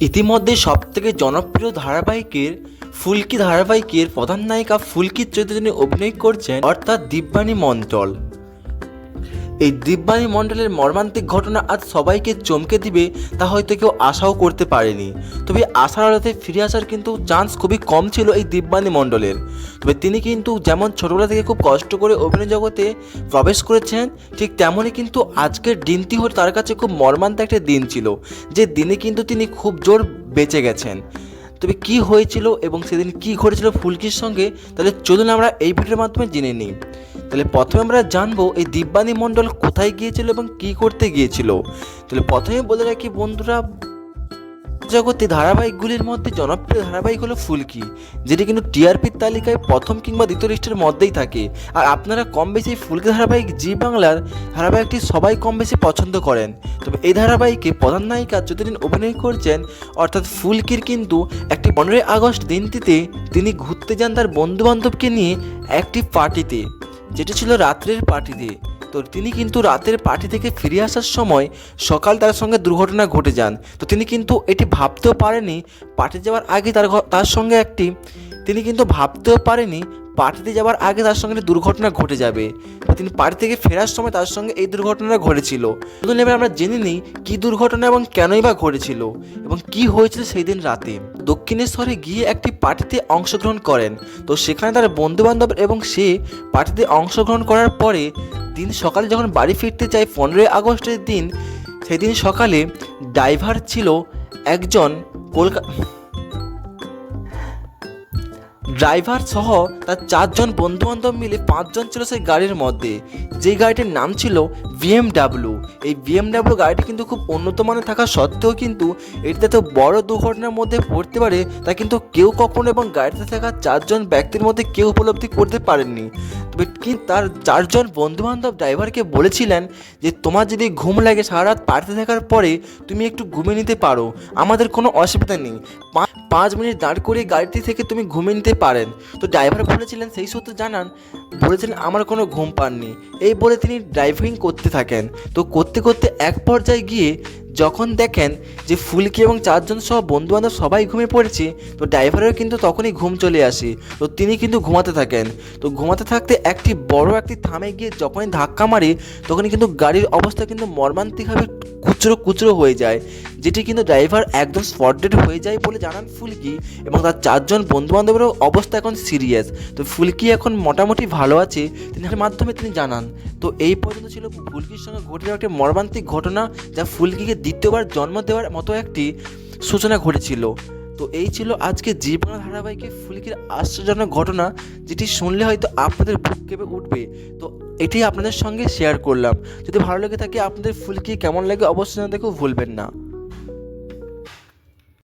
ইতিমধ্যে সবথেকে জনপ্রিয় ধারাবাহিকের ফুলকি ধারাবাহিকের প্রধান নায়িকা ফুলকির চরিত্রে অভিনয় করছেন অর্থাৎ দিব্যানী মণ্ডল। এই দিব্যানী মণ্ডলের মর্মান্তিক ঘটনা আজ সবাইকে চমকে দিবে তা হয়তো কেউ আশাও করতে পারেনি। তবে আশার আলোতে ফিরে আসার কিন্তু চান্স খুবই কম ছিল এই দিব্যানী মণ্ডলের। তবে তিনি কিন্তু যেমন ছোটবেলা থেকে খুব কষ্ট করে অভিনয় জগতে প্রবেশ করেছেন, ঠিক তেমনই কিন্তু আজকের দিনটি হল তার কাছে খুব মর্মান্তিক একটা দিন ছিল, যে দিনে কিন্তু তিনি খুব জোর বেঁচে গেছেন। তবে কি হয়েছিল এবং সেদিন কি ঘটেছিল ফুলকির সঙ্গে, তাহলে চলুন আমরা এই ভিডিওর মাধ্যমে জেনে নিই। তাহলে প্রথমে আমরা জানব এই দিব্যানী মণ্ডল কোথায় গিয়েছিল এবং কি করতে গিয়েছিল। তাহলে প্রথমে বলে রাখি বন্ধুরা, জগতে ধারাবাহিকগুলির মধ্যে জনপ্রিয় ধারাবাহিক হলো ফুলকি, যেটি কিন্তু টিআরপির তালিকায় প্রথম কিংবা দ্বিতীয় লিস্টের মধ্যেই থাকে। আর আপনারা কম বেশি ফুলকি ধারাবাহিক জি বাংলার ধারাবাহিকটি সবাই কম বেশি পছন্দ করেন। তবে এই ধারাবাহিকে প্রধান নায়িকা যতদিন অভিনয় করছেন, অর্থাৎ ফুলকির কিন্তু একটি পনেরোই আগস্ট দিনটিতে তিনি ঘুরতে যান তার বন্ধুবান্ধবকে নিয়ে একটি পার্টিতে। যেটি ছিল রাত্রের পার্টিতে তো তিনি কিন্তু রাতের পার্টি থেকে ফিরে আসার সময় সকাল তার সঙ্গে দুর্ঘটনা ঘটে যান। তো তিনি কিন্তু এটি ভাবতেও পারেনি পার্টি যাওয়ার আগে তার তার সঙ্গে একটি। তিনি কিন্তু ভাবতেও পারেনি পার্টিতে যাওয়ার আগে তার সঙ্গে দুর্ঘটনা ঘটে যাবে। তিনি পার্টি থেকে ফেরার সময় তার সঙ্গে এই দুর্ঘটনাটা ঘটেছিল। চলুন এবার আমরা জেনে নিই কী দুর্ঘটনা এবং কেনই বা ঘটেছিল এবং কি হয়েছিল সেই দিন রাতে। দক্ষিণেশ্বরে গিয়ে একটি পার্টিতে অংশগ্রহণ করেন। তো সেখানে তার বন্ধুবান্ধব এবং সে পার্টিতে অংশগ্রহণ করার পরে দিন সকালে যখন বাড়ি ফিরতে চায় পনেরোই আগস্টের দিন, সেদিন সকালে ড্রাইভার ছিল একজন কলকাতা ড্রাইভার সহ তার চারজন বন্ধুবান্ধব মিলে পাঁচজন ছিল সেই গাড়ির মধ্যে। যেই গাড়িটির নাম ছিল বিএমডাব্লিউ। এই বিএমডাব্লিউ গাড়িটি কিন্তু খুব উন্নত মানের থাকা সত্ত্বেও কিন্তু এটিতে তো বড় দুর্ঘটনার মধ্যে পড়তে পারে তা কিন্তু কেউ কখনো এবং গাড়িতে থাকা চারজন ব্যক্তির মধ্যে কেউ উপলব্ধি করতে পারেননি। তবে কিন্তু তার চারজন বন্ধুবান্ধব ড্রাইভারকে বলেছিলেন যে, তোমার যদি ঘুম লাগে সারা রাত পাড়তে থাকার পরে তুমি একটু ঘুমিয়ে নিতে পারো। আমাদের কোনো অসুবিধা নেই। পাঁচ মিনিট দাঁড় করে গাড়িটি থেকে তুমি ঘুমিয়ে নিতে পারেন। তো ড্রাইভার বলেছিলেন, সেই সূত্রে জানান। বলেছিলেন, আমার কোনো ঘুম পাননি। এই বলে তিনি ড্রাইভিং করতে থাকেন। তো করতে করতে এক পর্যায়ে গিয়ে যখন দেখেন যে ফুলকি এবং চারজন সহ বন্ধুবান্ধব সবাই ঘুমিয়ে পড়েছে, তো ড্রাইভারেরও কিন্তু তখনই ঘুম চলে আসে। তো তিনি কিন্তু ঘুমাতে থাকেন। তো ঘুমাতে থাকতে একটি বড় একটি থামে গিয়ে যখনই ধাক্কা মারে, তখনই কিন্তু গাড়ির অবস্থা কিন্তু মর্মান্তিকভাবে কুচরো কুচরো হয়ে যায়, যেটি কিন্তু ড্রাইভার একদম স্পটেড হয়ে যায় বলে জানান ফুলকি এবং তার চারজন বন্ধুবান্ধবেরও অবস্থা এখন সিরিয়াস তো ফুলকি এখন মোটামুটি ভালো আছে তিনি মাধ্যমে তিনি জানান। তো এই পর্যন্ত ছিল ফুলকির সঙ্গে ঘটে যাওয়া একটি মর্মান্তিক ঘটনা, যা ফুলকিকে দ্বিতীয়বার জন্ম দেওয়ার মতো একটি সূচনা ঘটেছিল। তো এই ছিল আজকে জীবন ধারাবাহিকের ধারাবাহিকে ফুলকির আশ্চর্যজনক ঘটনা, যেটি শুনলে হয়তো আপনাদের বুক কেঁপে উঠবে। তো এটি আপনাদের সঙ্গে শেয়ার করলাম। যদি ভালো লেগে থাকে আপনাদের ফুলকি কেমন লাগে অবশ্যই জানাতে ভুলবেন না।